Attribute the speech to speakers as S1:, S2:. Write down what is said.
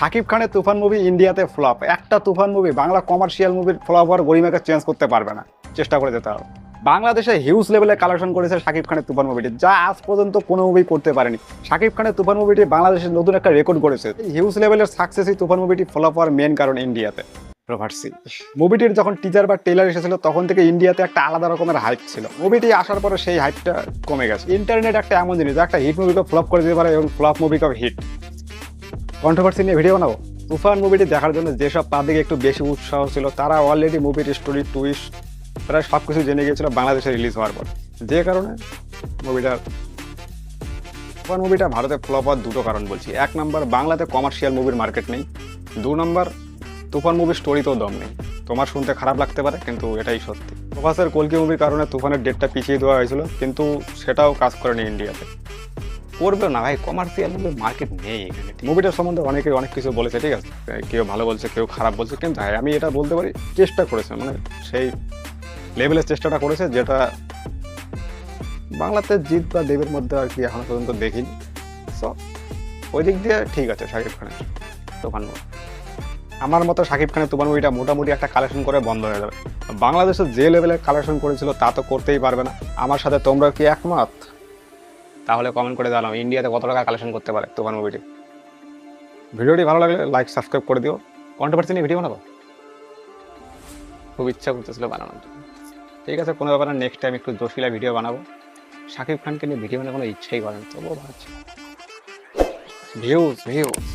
S1: শাকিব খানের তুফান মুভি ইন্ডিয়াতে ফ্লপ একটা তুফান মুভি বাংলা কমার্শিয়াল মুভির ফ্লপ হওয়ার গরিমাকে চেঞ্জ করতে পারবে না। চেষ্টা করে যেতে হবে। বাংলাদেশে হিউজ লেভেলে কালেকশন করেছে শাকিব খানের তুফান মুভিটি যা আজ পর্যন্ত কোনো মুভি করতে পারেনি। শাকিব খানের তুফান মুভিটি বাংলাদেশের নতুন একটা রেকর্ড করেছে হিউজ লেভেলের সাকসেসই তুফান মুভিটি ফ্লপ হওয়ার মেন কারণ ইন্ডিয়াতে। প্রভার্সি মুভিটির যখন টিজার বা টেলার এসেছিল, তখন থেকে ইন্ডিয়াতে একটা আলাদা রকমের হাইপ ছিল। মুভিটি আসার পরে সেই হাইপটা কমে গেছে। ইন্টারনেট একটা এমন জিনিস একটা হিট মুভিকে ফ্লপ করে দিতে পারে এবং ফ্লপ মুভিকে হিট কন্ট্রোভার্সি নিয়ে ভিডিও বানাবো। তুফান মুভিটি দেখার জন্য যেসব পাবলিক একটু বেশি উৎসাহ ছিল, তারা অলরেডি মুভিটির স্টোরি টুইস্ট প্রায় সব কিছু জেনে গিয়েছিল বাংলাদেশে রিলিজ হওয়ার পর। যে কারণে মুভিটা তুফান মুভিটা ভারতে ফ্লপ হওয়ার দুটো কারণ বলছি। এক নম্বর বাংলাতে কমার্শিয়াল মুভির মার্কেট নেই। দু নম্বর তুফান মুভির স্টোরিতেও দম নেই। তোমার শুনতে খারাপ লাগতে পারে, কিন্তু এটাই সত্যি। প্রভাসের কলকি মুভির কারণে তুফানের ডেটটা পিছিয়ে দেওয়া হয়েছিল, কিন্তু সেটাও কাজ করেনি ইন্ডিয়াতে করবে না ভাই কমার্শিয়াল মুভির মার্কেট নেই এখানে মুভিটার সম্বন্ধে অনেকে অনেক কিছু বলেছে ঠিক আছে? কেউ ভালো বলছে কেউ খারাপ বলছে কিন্তু হ্যাঁ আমি এটা বলতে পারি চেষ্টা করেছে মানে সেই লেভেলের চেষ্টাটা করেছে যেটা বাংলাতে জিত বা দেবের মধ্যে আর কি এখনও পর্যন্ত দেখিনি। সো ওই দিক দিয়ে ঠিক আছে শাকিব খানের। তুফান মুভি আমার মতো শাকিব খানের তুফান মুভিটা মোটামুটি একটা কালেকশন করে বন্ধ হয়ে যাবে। বাংলাদেশে যে লেভেলে কালেকশন করেছিল তা তো করতেই পারবে না। আমার সাথে তোমরা কি একমত? তাহলে কমেন্ট করে জানাও, ইন্ডিয়াতে কত টাকা কালেকশন করতে পারে তোমার মুভিটি ভিডিওটি ভালো লাগলে লাইক সাবস্ক্রাইব করে দিও। কন্ট্রোভার্সি নিয়ে ভিডিও বানাবো? খুব ইচ্ছা করতেছিল বানানোর ঠিক আছে, কোনো ব্যাপারে নেক্সট টাইম একটু জোশিলা ভিডিও বানাবো। শাকিব খানকে নিয়ে ভিডিও বানানোর কোনো ইচ্ছাই করেন তবুও ভাবছি ভিউজ ভিউজ